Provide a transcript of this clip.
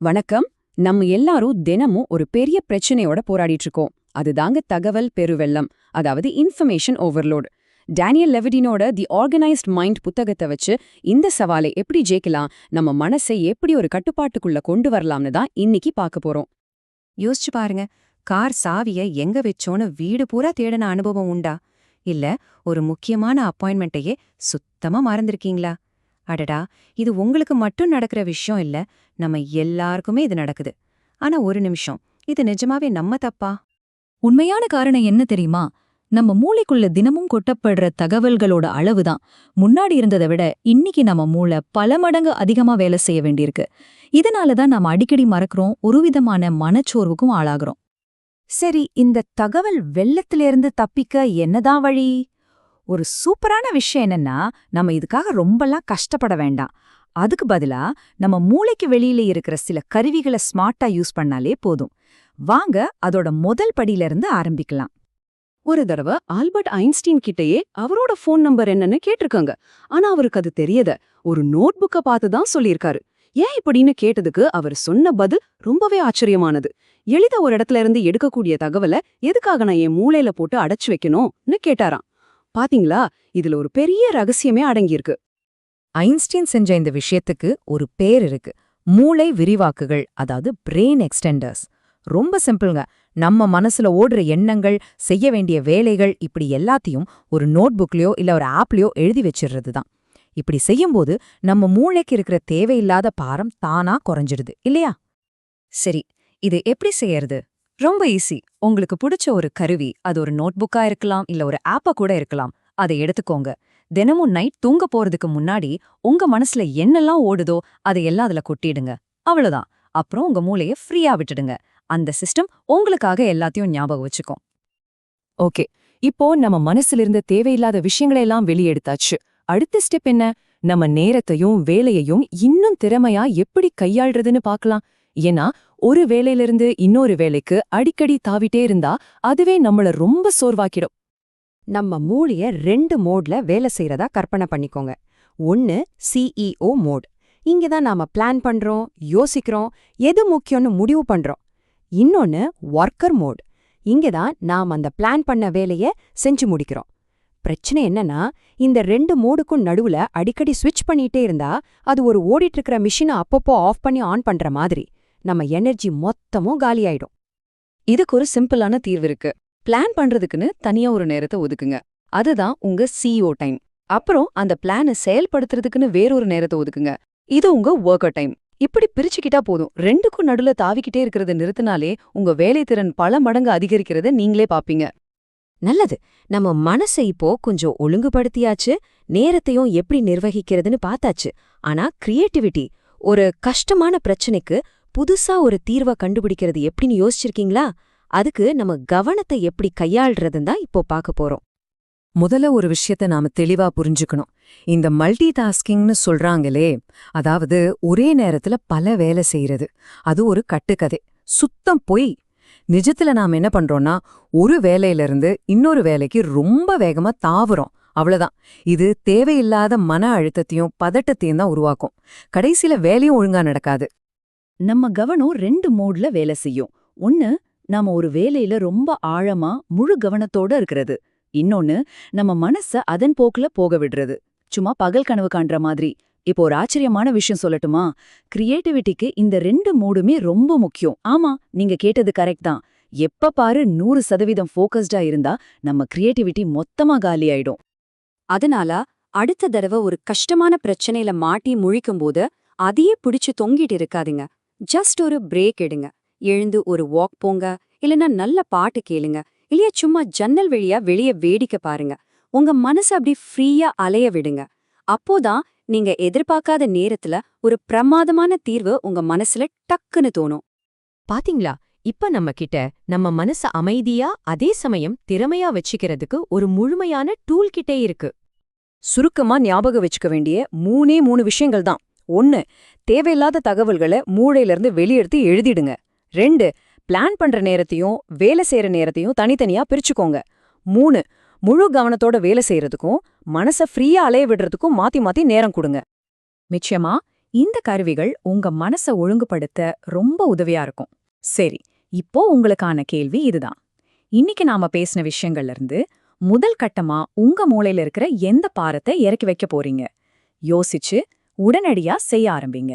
வணக்கம். நம்ம எல்லாரும் தினமும் ஒரு பெரிய பிரச்சனையோட போராடிட்டு இருக்கோம் அதுதாங்க தகவல் பெருவெள்ளம் அதாவது இன்ஃபர்மேஷன் ஓவர்லோட் டேனியல் லெவடினோட தி ஆர்கனைஸ்ட் மைண்ட் புத்தகத்தை வச்சு இந்த சவாலை எப்படி ஜெயிக்கலாம் நம்ம மனசை எப்படி ஒரு கட்டுப்பாட்டுக்குள்ள கொண்டு வரலாம்னு தான் இன்னைக்கு பார்க்க போறோம். யோசிச்சு பாருங்க கார் சாவிய எங்க வச்சோன்னு வீடு பூரா தேடின அனுபவம் உண்டா? இல்ல ஒரு முக்கியமான அப்பாயின்மெண்ட்டையே சுத்தமா மறந்திருக்கீங்களா? அடடா இது உங்களுக்கு மட்டும் நடக்கிற விஷயம் இல்ல. நம்ம எல்லாருக்குமே இது நடக்குது. ஆனா ஒரு நிமிஷம். இது நிஜமாவே நம்ம தப்பா? உண்மையான காரணம் என்ன தெரியுமா? நம்ம மூளைக்குள்ள தினமும் கொட்டப்படுற தகவல்களோட அளவுதான். முன்னாடி இருந்ததை விட இன்னைக்கு நம்ம மூளை பல மடங்கு அதிகமா வேலை செய்ய வேண்டியிருக்கு. இதனால தான் நாம அடிக்கடி மறக்கிறோம் ஒரு விதமான மனச்சோர்வுக்கும் ஆளாகிறோம். சரி இந்த தகவல் வெள்ளத்திலிருந்து தப்பிக்க என்னதான் வழி? ஒரு சூப்பரான விஷயம் என்னன்னா நம்ம இதுக்காக ரொம்பலாம் கஷ்டப்பட வேண்டாம். அதுக்கு பதிலா நம்ம மூளைக்கு வெளியில இருக்கிற சில கருவிகளை ஸ்மார்ட்டா யூஸ் பண்ணாலே போதும். வாங்க அதோட முதல் படியில இருந்து ஆரம்பிக்கலாம். ஒரு தடவை ஆல்பர்ட் ஐன்ஸ்டீன் கிட்டயே அவரோட ஃபோன் நம்பர் என்னன்னு கேட்டிருக்காங்க. ஆனா அவருக்கு அது தெரியத ஒரு நோட் புக்க பார்த்து தான் சொல்லியிருக்காரு. ஏன் இப்படின்னு கேட்டதுக்கு அவர் சொன்ன பதில் ரொம்பவே ஆச்சரியமானது. எளித ஒரு இடத்துல இருந்து எடுக்கக்கூடிய தகவலை எதுக்காக நான் என் மூளையில போட்டு அடைச்சு வைக்கணும்னு கேட்டாராம். பாத்தீங்களா? இதுல ஒரு பெரிய ரகசியமே அடங்கியிருக்கு. ஐன்ஸ்டீன் செஞ்ச இந்த விஷயத்துக்கு ஒரு பேர் இருக்கு. மூளை விரிவாக்குகள் அதாவது பிரெயின் எக்ஸ்டெண்டர்ஸ் ரொம்ப சிம்பிள்ங்க. நம்ம மனசுல ஓடுற எண்ணங்கள் செய்ய வேண்டிய வேலைகள் இப்படி எல்லாத்தையும் ஒரு நோட்புக்லயோ இல்ல ஒரு ஆப்லயோ எழுதி வச்சிடுறது தான் இப்படி செய்யும்போது நம்ம மூளைக்கு இருக்கிற தேவையில்லாத பாரம் தானா குறைஞ்சிடுது இல்லையா? சரி இது எப்படி செய்யறது? ரொம்ப ஈஸி உங்களுக்கு பிடிச்ச ஒரு கருவி அது ஒரு நோட்புக்கா இருக்கலாம் இல்ல ஒரு ஆப்பா கூட இருக்கலாம். அதை எடுத்துக்கோங்க. தினமும் நைட் தூங்க போறதுக்கு முன்னாடி உங்க மனசுல என்னெல்லாம் ஓடுதோ அதை எல்லாம் அதுல கொட்டிடுங்க. அவ்வளவுதான். அப்புறம் உங்க மூளைய ஃப்ரீயா விட்டுடுங்க. அந்த சிஸ்டம் உங்களுக்காக எல்லாத்தையும் ஞாபகம் வச்சுக்கும். ஓகே. இப்போ நம்ம மனசுல இருந்த தேவையில்லாத விஷயங்களை எல்லாம் வெளியெடுத்தாச்சு. அடுத்த ஸ்டெப் என்ன? நம்ம நேரத்தையும் வேலையையும் இன்னும் திறமையா எப்படி கையாள்றதுன்னு பார்க்கலாம். ஏன்னா ஒரு வேலையிலிருந்து இன்னொரு வேலைக்கு அடிக்கடி தாவிட்டே இருந்தா அதுவே நம்மள ரொம்ப சோர்வாக்கிடும். நம்ம மூளைய ரெண்டு மோட்ல வேலை செய்யறதா கற்பனை பண்ணிக்கோங்க. ஒன்னு சிஇஓ மோட். இங்க தான் நாம பிளான் பண்றோம் யோசிக்கிறோம் எது முக்கியம்னு முடிவு பண்றோம். இன்னொன்னு ஒர்க்கர் மோட். இங்க தான் நாம் அந்த பிளான் பண்ண வேலைய செஞ்சு முடிக்கிறோம். பிரச்சனை என்னன்னா இந்த ரெண்டு மோடுக்கும் நடுவுல அடிக்கடி ஸ்விட்ச் பண்ணிட்டே இருந்தா அது ஒரு ஓடிட்டு இருக்கிற மிஷினை அப்பப்போ ஆஃப் பண்ணி ஆன் பண்ற மாதிரி. நம்ம எனர்ஜி மொத்தமும் காலியாயிடும். இதுக்கு ஒரு சிம்பிளான தீர்வு இருக்கு. பிளான் பண்றதுக்குன்னு தனியா ஒரு நேரத்தை ஒதுக்குங்க. அதுதான் உங்க சிஓ டைம் அப்புறம் அந்த பிளானை செயல்படுத்துறதுக்குன்னு வேறொரு நேரத்தை ஒதுக்குங்க. இது உங்க ஒர்க்கர் டைம் இப்படி பிரிச்சுக்கிட்டா போதும். ரெண்டுக்கும் நடுல தாவிக்கிட்டே இருக்கிறத நிறுத்தினாலே உங்க வேலைத்திறன் பல மடங்கு அதிகரிக்கிறத நீங்களே பாப்பீங்க. நல்லது. நம்ம மனசை இப்போ கொஞ்சம் ஒழுங்குபடுத்தியாச்சு நேரத்தையும் எப்படி நிர்வகிக்கிறதுன்னு பார்த்தாச்சு. ஆனா கிரியேட்டிவிட்டி ஒரு கஷ்டமான பிரச்சனைக்கு புதுசா ஒரு தீர்வை கண்டுபிடிக்கிறது எப்படின்னு யோசிச்சிருக்கீங்களா? அதுக்கு நம்ம கவனத்தை எப்படி கையாள்றதுன்னு தான் இப்போ பார்க்க போறோம். முதல்ல ஒரு விஷயத்த நாம தெளிவா புரிஞ்சுக்கணும். இந்த மல்டி டாஸ்கிங்னு சொல்றாங்களே அதாவது ஒரே நேரத்துல பல வேலை செய்யறது. அது ஒரு கட்டுக்கதை. சுத்தம் பொய் நிஜத்துல நாம என்ன பண்றோம்னா ஒரு வேலையிலிருந்து இன்னொரு வேலைக்கு ரொம்ப வேகமா தாவுறோம். அவ்வளவுதான். இது தேவையில்லாத மன அழுத்தத்தையும் பதட்டத்தையும் தான் உருவாக்கும். கடைசியில வேலையும் ஒழுங்கா நடக்காது. நம்ம கவனம் ரெண்டு மோட்ல வேலை செய்யும். ஒன்னு நாம ஒரு வேலையில ரொம்ப ஆழமா முழு கவனத்தோட இருக்கிறது. இன்னொன்னு நம்ம மனச அதன் போக்குல போக விடுறது. சும்மா பகல் கனவு காண்ற மாதிரி. இப்போ ஒரு ஆச்சரியமான விஷயம் சொல்லட்டுமா? கிரியேட்டிவிட்டிக்கு இந்த ரெண்டு மூடுமே ரொம்ப முக்கியம். ஆமா நீங்க கேட்டது கரெக்ட் தான். எப்ப பாரு நூறு சதவீதம் ஃபோக்கஸ்டா இருந்தா நம்ம கிரியேட்டிவிட்டி மொத்தமா காலியாயிடும் அதனால அடுத்த தடவை ஒரு கஷ்டமான பிரச்சனையில மாட்டி முழிக்கும்போது அதையே பிடிச்சு தொங்கிட்டு இருக்காதீங்க. ஜஸ்ட் ஒரு பிரேக் எடுங்க. எழுந்து ஒரு வாக் போங்க. இல்லனா நல்ல பாட்டு கேளுங்க. இல்லையா சும்மா ஜன்னல் வழியா வெளிய வேடிக்கை பாருங்க. உங்க மனசு அப்படி ஃப்ரீயா அலைய விடுங்க. அப்போதான் நீங்க எதிர்பார்க்காத நேரத்துல ஒரு பிரமாதமான தீர்வு உங்க மனசுல டக்குன்னு தோணும். பாத்தீங்களா? இப்ப நம்ம கிட்ட நம்ம மனச அமைதியா அதே சமயம் திறமையா வச்சுக்கிறதுக்கு ஒரு முழுமையான டூல் கிட்டே இருக்கு. சுருக்கமா ஞாபகம் வச்சுக்க வேண்டிய மூணே மூணு விஷயங்கள் தான் ஒன்னு தேவையில்லாத தகவல்களை மூளையிலிருந்து வெளியெடுத்து எழுதிடுங்க. ரெண்டு பிளான் பண்ற நேரத்தையும் வேலை செய்யற நேரத்தையும் தனித்தனியா பிரிச்சுக்கோங்க. மூணு முழு கவனத்தோட வேலை செய்யறதுக்கும் மனச ஃப்ரீயா அலைய விடுறதுக்கும் மாத்தி மாத்தி நேரம் கொடுங்க. நிச்சயமா இந்த கருவிகள் உங்க மனச ஒழுங்குபடுத்த ரொம்ப உதவியா இருக்கும். சரி இப்போ உங்களுக்கான கேள்வி இதுதான். இன்னைக்கு நாம பேசின விஷயங்கள்ல இருந்து முதல் கட்டமா உங்க மூளையில இருக்கிற எந்த பாரத்தை இறக்கி வைக்க போறீங்க? யோசிச்சு உடனடியா செய்ய ஆரம்பிங்க.